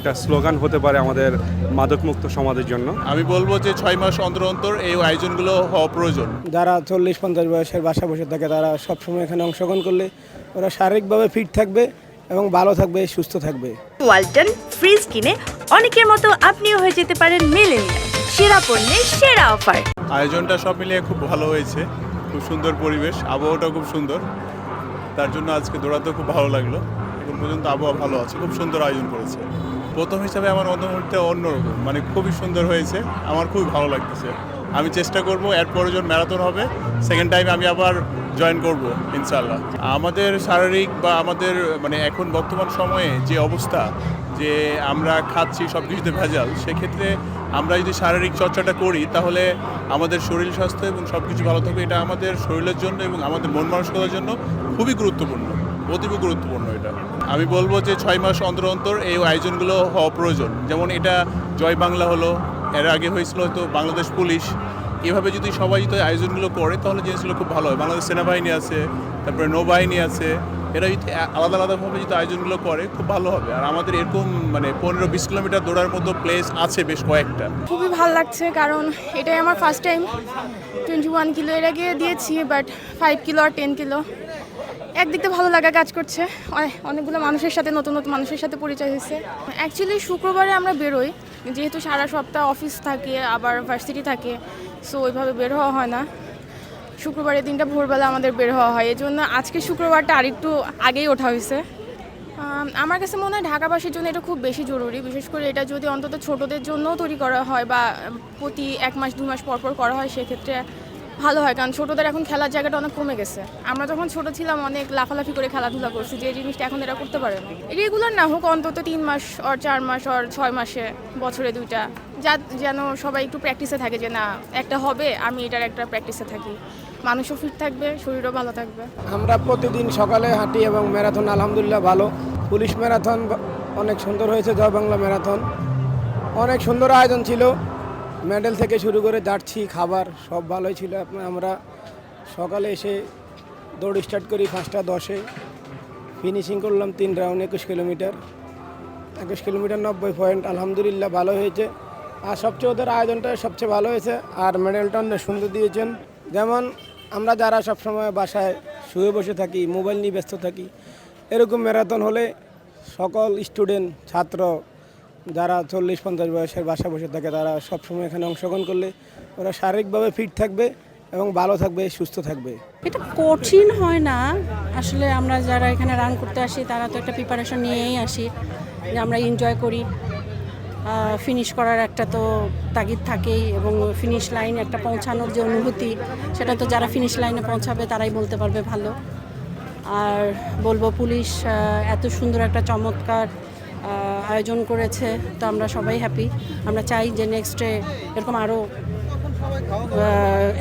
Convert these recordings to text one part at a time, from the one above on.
একটা স্লোগান হতে পারে আমাদের মাদকমুক্ত সমাজের জন্য। আমি বলব যে ছয় মাস অন্তর অন্তর এই আয়োজনগুলো হওয়া প্রয়োজন। যারা চল্লিশ পঞ্চাশ বয়সের বাসা বসে থাকে তারা সবসময় এখানে অংশগ্রহণ করলে ওরা শারীরিকভাবে ফিট থাকবে এবং ভালো থাকবে সুস্থ থাকবে। ওয়ালটন ফ্রিজ কিনে অনেকের মতো আপনিও হয়ে যেতে পারেন মেলেনিয়া সেরা পণ্যের সেরা অফার। আয়োজনটা সব মিলিয়ে খুব ভালো হয়েছে। খুব সুন্দর পরিবেশ আবহাওয়াটা খুব সুন্দর। তার জন্য আজকে দৌড়াতেও খুব ভালো লাগল। এখন পর্যন্ত আবহাওয়া ভালো আছে খুব সুন্দর আয়োজন করেছে। প্রথম হিসাবে আমার অনুভূতিটা অন্যরকম। মানে খুবই সুন্দর হয়েছে। আমার খুবই ভালো লাগতেছে। আমি চেষ্টা করব এরপরে যখন ম্যারাথন হবে সেকেন্ড টাইম আমি আবার জয়েন করব ইনশাল্লাহ আমাদের শারীরিক বা আমাদের মানে এখন বর্তমান সময়ে যে অবস্থা, যে আমরা খাচ্ছি সব কিছুতে ভেজাল, সেক্ষেত্রে আমরা যদি শারীরিক চর্চাটা করি, তাহলে আমাদের শরীর স্বাস্থ্য এবং সব কিছু ভালো থাকবে। এটা আমাদের শরীরের জন্য এবং আমাদের মন মানসিকতার জন্য খুবই গুরুত্বপূর্ণ, অতীব গুরুত্বপূর্ণ আমি বলব যে ছয় মাস অন্তর অন্তর এই আয়োজনগুলো হওয়া প্রয়োজন। যেমন এটা জয় বাংলা হলো, এর আগে হয়েছিল হয়তো বাংলাদেশ পুলিশ। এভাবে যদি সবাই যদি আয়োজনগুলো করে, তাহলে জিনিসগুলো খুব ভালো হয়। বাংলাদেশ সেনাবাহিনী আছে, তারপরে নৌবাহিনী আছে। এরা যদি আলাদা আলাদাভাবে যদি আয়োজনগুলো করে, খুব ভালো হবে। আর আমাদের এরকম মানে পনেরো বিশ কিলোমিটার দৌড়ার মতো প্লেস আছে বেশ কয়েকটা। খুবই ভালো লাগছে, কারণ এটাই আমার first time twenty one kilo এর আগে দিয়েছি বাট ফাইভ কিলো আর টেন কিলো একদিক ভালো লাগা কাজ করছে। অনে- অনেকগুলো মানুষের সাথে, নতুন নতুন মানুষের সাথে পরিচয় হয়েছে। অ্যাকচুয়ালি শুক্রবারে আমরা বেরোই। যেহেতু সারা সপ্তাহ অফিস থাকে, আবার ভার্সিটি থাকে সো ওইভাবে বের হওয়া হয় না। শুক্রবারের দিনটা ভোরবেলা আমাদের বের হওয়া হয়। এই জন্য আজকে শুক্রবারটা আরেকটু আগেই ওঠা হয়েছে। আমার কাছে মনে হয় ঢাকাবাসীর জন্য এটা খুব বেশি জরুরি। বিশেষ করে এটা যদি অন্তত ছোটদের জন্যও তৈরি করা হয় বা প্রতি এক মাস, দু মাস পর পর করা হয়, সেক্ষেত্রে ভালো হয়, কারণ ছোটদের এখন খেলার জায়গাটা অনেক কমে গেছে। আমরা যখন ছোট ছিলাম, অনেক লাফালাফি করে খেলাধুলা করছি, যে জিনিসটা এখন এরা করতে পারে না। রেগুলার না হোক, অন্তত তিন মাস অর চার মাস অর ছয় মাসে, বছরে দুইটা। যা যেন সবাই একটু প্র্যাকটিসে থাকে যে, না, একটা হবে, আমি এটার একটা প্র্যাকটিসে থাকি। মানুষও ফিট থাকবে, শরীরও ভালো থাকবে। আমরা প্রতিদিন সকালে হাঁটি এবং ম্যারাথন আলহামদুলিল্লাহ ভালো। পুলিশ ম্যারাথন অনেক সুন্দর হয়েছে, জয় বাংলা ম্যারাথন। অনেক সুন্দর আয়োজন ছিল। মেডেল থেকে শুরু করে যাচ্ছি খাবার সব ভালোই ছিল। আপনার আমরা সকালে এসে দৌড় স্টার্ট করি পাঁচটা দশে। ফিনিশিং করলাম তিন রাউন্ড একুশ কিলোমিটার একুশ কিলোমিটার নব্বই পয়েন্ট আলহামদুলিল্লাহ ভালো হয়েছে। আর সবচেয়ে ওদের আয়োজনটা সবচেয়ে ভালো হয়েছে। আর মেডেলটা অনেক সুন্দর দিয়েছেন। যেমন আমরা যারা সবসময় বাসায় শুয়ে বসে থাকি মোবাইল নিয়ে ব্যস্ত থাকি, এরকম ম্যারাথন হলে সকল স্টুডেন্ট ছাত্র যারা চল্লিশ পঞ্চাশ বয়সের বাসা বসে থাকে, তারা সবসময় এখানে অংশগ্রহণ করলে ওরা শারীরিকভাবে ফিট থাকবে এবং ভালো থাকবে, সুস্থ থাকবে। এটা কঠিন হয় না? আসলে আমরা যারা এখানে রান করতে আসি, তারা তো একটা প্রিপারেশন নিয়েই আসি, যে আমরা এনজয় করি। ফিনিশ করার একটা তো তাগিদ থাকেই এবং ফিনিশ লাইন একটা পৌঁছানোর যে অনুভূতি, সেটা তো যারা ফিনিশ লাইনে পৌঁছাবে, তারাই বলতে পারবে ভালো। আর বলব পুলিশ এত সুন্দর একটা চমৎকার আয়োজন করেছে, তো আমরা সবাই হ্যাপি আমরা চাই যে নেক্সটে এরকম আরও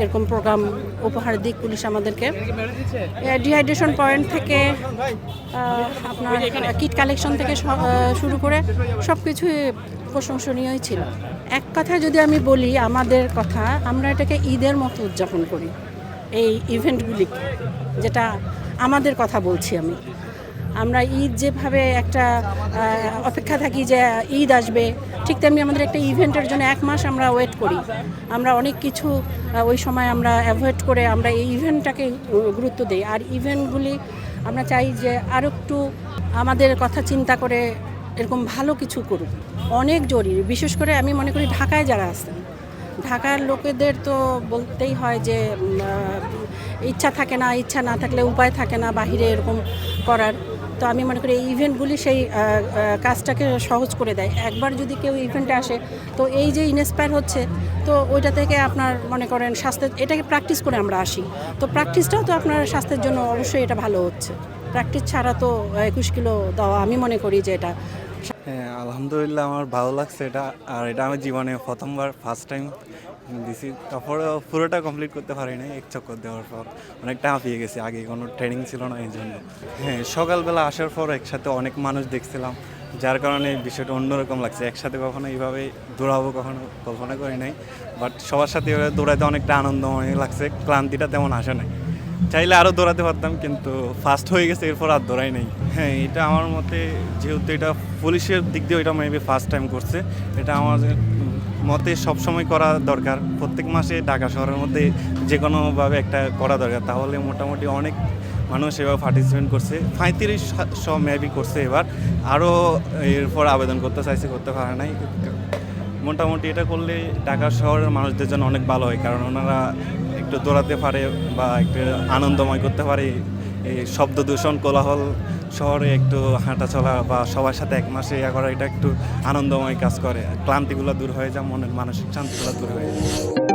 এরকম প্রোগ্রাম উপহার দিক পুলিশ আমাদেরকে। ডিহাইড্রেশন পয়েন্ট থেকে আপনার কিট কালেকশন থেকে শুরু করে সব কিছুই প্রশংসনীয়ই ছিল। এক কথায় যদি আমি বলি আমাদের কথা, আমরা এটাকে ঈদের মতো উদযাপন করি। এই ইভেন্টগুলিকে যেটা আমাদের কথা বলছি আমি। আমরা ঈদ যেভাবে একটা অপেক্ষা থাকি যে ঈদ আসবে, ঠিক তেমনি আমাদের একটা ইভেন্টের জন্য এক মাস আমরা ওয়েট করি। আমরা অনেক কিছু ওই সময় আমরা অ্যাভয়েড করে আমরা এই ইভেন্টটাকে গুরুত্ব দিই। আর ইভেন্টগুলি আমরা চাই যে আর একটু আমাদের কথা চিন্তা করে এরকম ভালো কিছু করুক। অনেক জরুরি, বিশেষ করে আমি মনে করি ঢাকায় যারা আছেন। ঢাকার লোকেদের তো বলতেই হয় যে ইচ্ছা থাকে না, ইচ্ছা না থাকলে উপায় থাকে না বাহিরে এরকম করার। তো আমি মনে করি এই ইভেন্টগুলি সেই কাজটাকে সহজ করে দেয়। একবার যদি কেউ ইভেন্টে আসে, তো এই যে ইন্সপায়ার হচ্ছে, তো ওইটা থেকে আপনার মনে করেন স্বাস্থ্যের এটাকে প্র্যাকটিস করে আমরা আসি। তো প্র্যাকটিসটাও তো আপনার স্বাস্থ্যের জন্য অবশ্যই এটা ভালো হচ্ছে। প্র্যাকটিস ছাড়া তো একুশ কিলো দেওয়া আমি মনে করি যে এটা হ্যাঁ আলহামদুলিল্লাহ আমার ভালো লাগছে এটা। আর এটা আমার জীবনে প্রথমবার ফার্স্ট টাইম দিছি। তারপরে পুরোটা কমপ্লিট করতে পারি নাই, এক চক্কর দেওয়ার পর। অনেকটা হাঁপিয়ে গেছি, আগে কোনো ট্রেনিং ছিল না এই জন্য। হ্যাঁ সকালবেলা আসার পর একসাথে অনেক মানুষ দেখছিলাম, যার কারণে বিষয়টা অন্যরকম লাগছে। একসাথে কখনো এইভাবে দৌড়াবো কখনো কল্পনা করি নাই বাট সবার সাথে দৌড়াইতে অনেকটা আনন্দময় লাগছে, ক্লান্তিটা তেমন আসে নাই। চাইলে আরও দৌড়াতে পারতাম, কিন্তু ফার্স্ট হয়ে গেছে, এরপর আর দৌড়াই নেই। হ্যাঁ এটা আমার মতে যেহেতু এটা পুলিশের দিক দিয়ে এটা মেবি ফার্স্ট টাইম করছে, এটা আমাদের মতে সবসময় করা দরকার। প্রত্যেক মাসে ঢাকা শহরের মধ্যে যে কোনোভাবে একটা করা দরকার। তাহলে মোটামুটি অনেক মানুষ এবার পার্টিসিপেট করছে। পঁয়ত্রিশ সব মেবি করছে এবার। আরও এরপর আবেদন করতে চাইছে, করতে পারে নাই। মোটামুটি এটা করলে ঢাকা শহরের মানুষদের জন্য অনেক ভালো হয়, কারণ ওনারা একটু দৌড়াতে পারে বা একটু আনন্দময় করতে পারে। এই শব্দ দূষণ, কোলাহল শহরে একটু হাঁটা চলা বা সবার সাথে এক মাসে ইয়া করা এটা একটু আনন্দময় কাজ করে। ক্লান্তিগুলো দূর হয়ে যায়, মনের মানসিক শান্তিগুলো দূর হয়ে যায়।